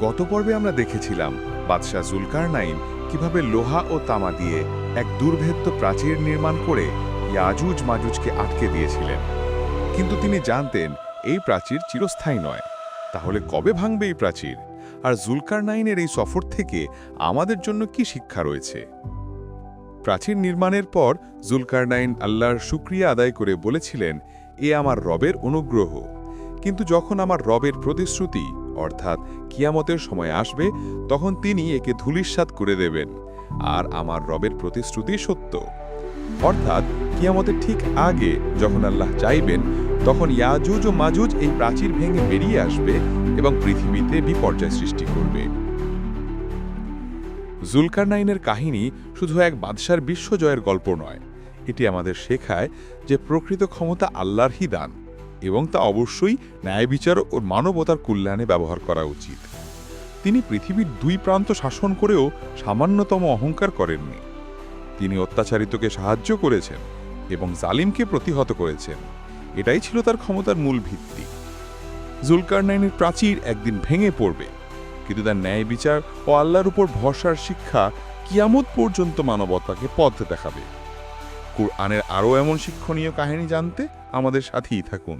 গত পর্বে আমরা দেখেছিলাম বাদশাহ জুলকারনাইন কীভাবে লোহা ও তামা দিয়ে এক দুর্ভেদ্য প্রাচীর নির্মাণ করে ইয়াজুজ মাজুজকে আটকে দিয়েছিলেন। কিন্তু তিনি জানতেন এই প্রাচীর চিরস্থায়ী নয়। তাহলে কবে ভাঙবে এই প্রাচীর? আর জুলকারনাইনের এই সফর থেকে আমাদের জন্য কি শিক্ষা রয়েছে? প্রাচীর নির্মাণের পর জুলকারনাইন আল্লাহর শুক্রিয়া আদায় করে বলেছিলেন, এ আমার রবের অনুগ্রহ। কিন্তু যখন আমার রবের প্রতিশ্রুতি অর্থাৎ কিয়ামতের সময় আসবে, তখন তিনি একে ধূলিসাৎ করে দেবেন, আর আমার রবের প্রতিশ্রুতি সত্য। অর্থাৎ কিয়ামতের ঠিক আগে যখন আল্লাহ চাইবেন, তখন ইয়াজুজ ও মাজুজ এই প্রাচীর ভেঙে বেরিয়ে আসবে এবং পৃথিবীতে বিপর্যয় সৃষ্টি করবে। জুলকারনাইনের কাহিনী শুধু এক বাদশার বিশ্বজয়ের গল্প নয়, এটি আমাদের শেখায় যে প্রকৃত ক্ষমতা আল্লাহরই দান। এবং তা অবশ্যই ন্যায় বিচার ও মানবতার কল্যাণে ব্যবহার করা উচিত। তিনি পৃথিবীর দুই প্রান্ত শাসন করেও সামান্যতম অহংকার করেননি। তিনি অত্যাচারিতকে সাহায্য করেছেন এবং জালিমকে প্রতিহত করেছেন। এটাই ছিল তার ক্ষমতার মূল ভিত্তি। জুলকারনাইনের প্রাচীর একদিন ভেঙে পড়বে, কিন্তু তার ন্যায় বিচার ও আল্লাহর উপর ভরসার শিক্ষা কিয়ামত পর্যন্ত মানবতাকে পথ দেখাবে। কুরআনের আরও এমন শিক্ষণীয় কাহিনী জানতে আমাদের সাথেই থাকুন।